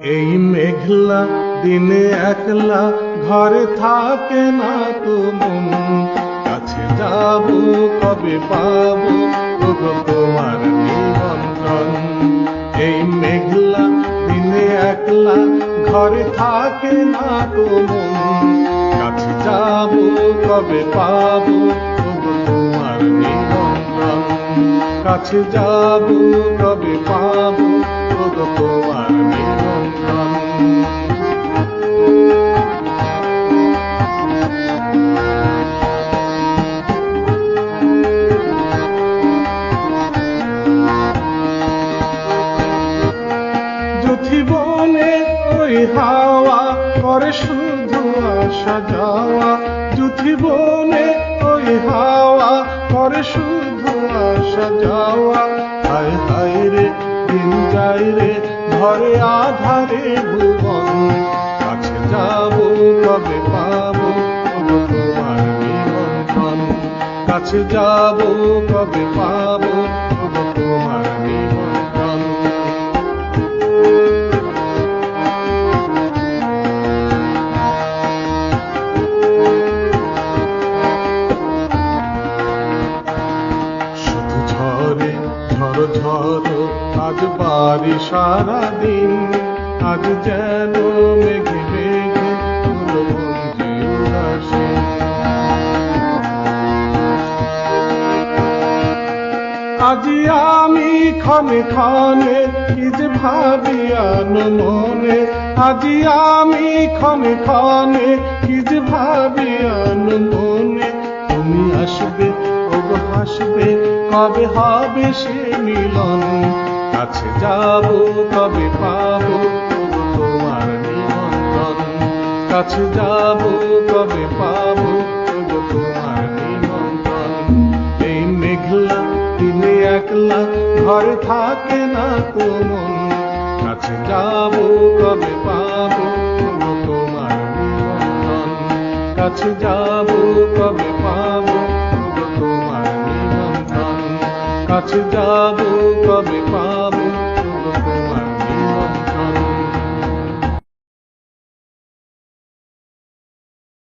এই মেঘলা দিনে একলা ঘরে থাকে না তো মন। কাছে যাব, কবে পাবো তোমার নিমন্ত্রণ। এই মেঘলা দিনে একলা ঘরে থাকে না তো মন। কাছে যাব, কবে পাবো তোমার নিমন্ত্রণ। কাছে যাব, কবে পাবো ওগো বনে ওই হাওয়া করে শুধু আসা যাওয়া। বনে ওই হাওয়া করে শুধু আসা যাওয়া। হায় হায় রে, দিন যাই রে, ঘরে আধারে ভুবন। কাছে যাব, কবে পাবো তোমার কাছে যাব, কবে পাবো তোমার ঝড় আজ বাড়ি সারাদিন, আজ যেন মেঘে মেঘে আজি আমি ক্ষণে ক্ষণে কি ভাবিয়ানো মনে, আজি আমি ক্ষণে ক্ষণে কি ভাবিয়ানো মনে। তুমি আসবে হাসবে কবে হবে সে মিলন? কাছে যাব, কবে পাবো? তোমার নিমন্ত্রণ। কাছে যাব, কবে পাবো? তোমার নিমন্ত্রণ। এই মেঘলা দিনে একলা ঘরে থাকে না তো মন কাছে যাব, কবে পাবো? তোমার নিমন্ত্রণ। কাছে যাব, কবে পাবো? কাছে যাব কবে পাবো?